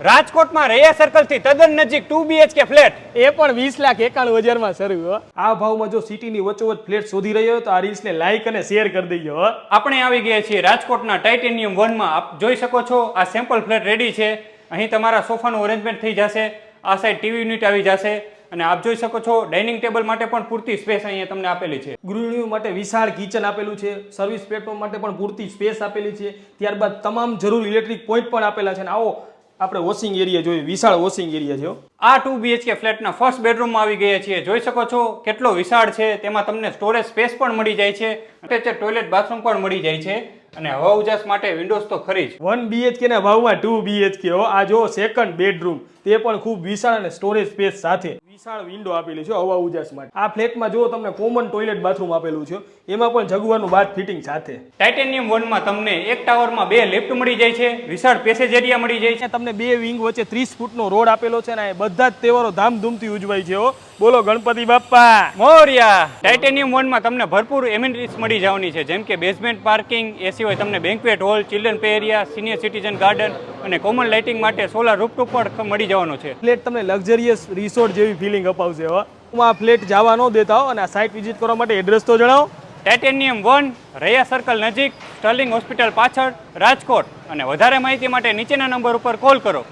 રાજકોટમાં રૈયા સર્કલથી તદ્દન નજીક ટુ બીએચકે ફ્લેટ એ પણ વીસ લાખ એકાણું હજારમાં શરૂ હો. આ ભાવમાં જો સિટીની વચ્ચોવચ ફ્લેટ શોધી રહ્યો તો આ રીલ્સને લાઈક અને શેર કરી દેજો આપણે આવી ગયા છીએ રાજકોટના ટાઇટેનિયમ વનમાં. આપ જોઈ શકો છો આ સેમ્પલ ફ્લેટ રેડી છે. અહીં તમારા સોફાનું અરેન્જમેન્ટ થઈ જશે. આ સાઈડ ટીવી યુનિટ આવી જશે. અને આપ જોઈ શકો છો ડાઇનિંગ ટેબલ માટે પણ પૂરતી સ્પેસ અહીંયા તમને આપેલી છે. ગૃહિણીઓ માટે વિશાળ કિચન આપેલું છે. સર્વિસ પ્લેટફોર્મ માટે પણ પૂરતી સ્પેસ આપેલી છે. ત્યારબાદ તમામ જરૂર ઇલેક્ટ્રિક પોઈન્ટ પણ આપેલા છે. અને આવો આપણે વોશિંગ એરિયા જોઈએ, વિશાળ વોશિંગ એરિયા છે આ ટુ બીએચકે ફ્લેટના ફર્સ્ટ બેડરૂમમાં આવી ગયા છીએ. જોઈ શકો છો કેટલો વિશાળ છે. તેમાં તમને સ્ટોરેજ સ્પેસ પણ મળી જાય છે. અટેચ ટોયલેટ બાથરૂમ પણ મળી જાય છે. અને હવા ઉજાસ માટે વિન્ડોઝ તો ખરી જ. વન બીએચકે ના ભાવમાં ટુ બીએચકે હો આ જો સેકન્ડ બેડરૂમ તે પણ ખૂબ વિશાળ અને સ્ટોરેજ સ્પેસ સાથે વિશાળ વિન્ડો આપેલી છે હવા ઉજાસ માટે. આ ફ્લેટમાં જો તમને કોમન ટોયલેટ બાથરૂમ આપેલું છે એમાં પણ જગવાનું બાથ ફિટિંગ સાથે. ટાઇટેનિયમ વનમાં તમને એક ટાવરમાં બે લિફ્ટ મળી જાય છે વિશાળ પેસેજ એરિયા મળી જાય છે. તમને બે વિંગ વચ્ચે ત્રીસ ફૂટનો રોડ આપેલો છે અને બધા જ તહેવારો ધામધૂમથી ઉજવાય છે બોલો ગણપતિ બાપ્પા. મોરિયા ટાઇટેનિયમ વનમાં તમને ભરપૂર એમિનિટીઝ મળી જવાની છે. જેમ કે બેઝમેન્ટ પાર્કિંગ એ સિવાય તમને banquet hall children play area senior citizen garden અને કોમન લાઇટિંગ માટે સોલાર રૂપટોપ પણ મળી જવાનો છે. ફ્લેટ તમને લક્ઝરિયસ રિસોર્ટ જેવી ફિલિંગ અપાવશે હવે હું આ ફ્લેટ જવા ન દેતા હો અને આ સાઇટ વિઝિટ કરવા માટે એડ્રેસ તો જણાવો. ટાઇટેનિયમ વન રૈયા સર્કલ નજીક સ્ટર્લિંગ હોસ્પિટલ પાછળ રાજકોટ. અને વધારે માહિતી માટે નીચેના નંબર ઉપર કોલ કરો.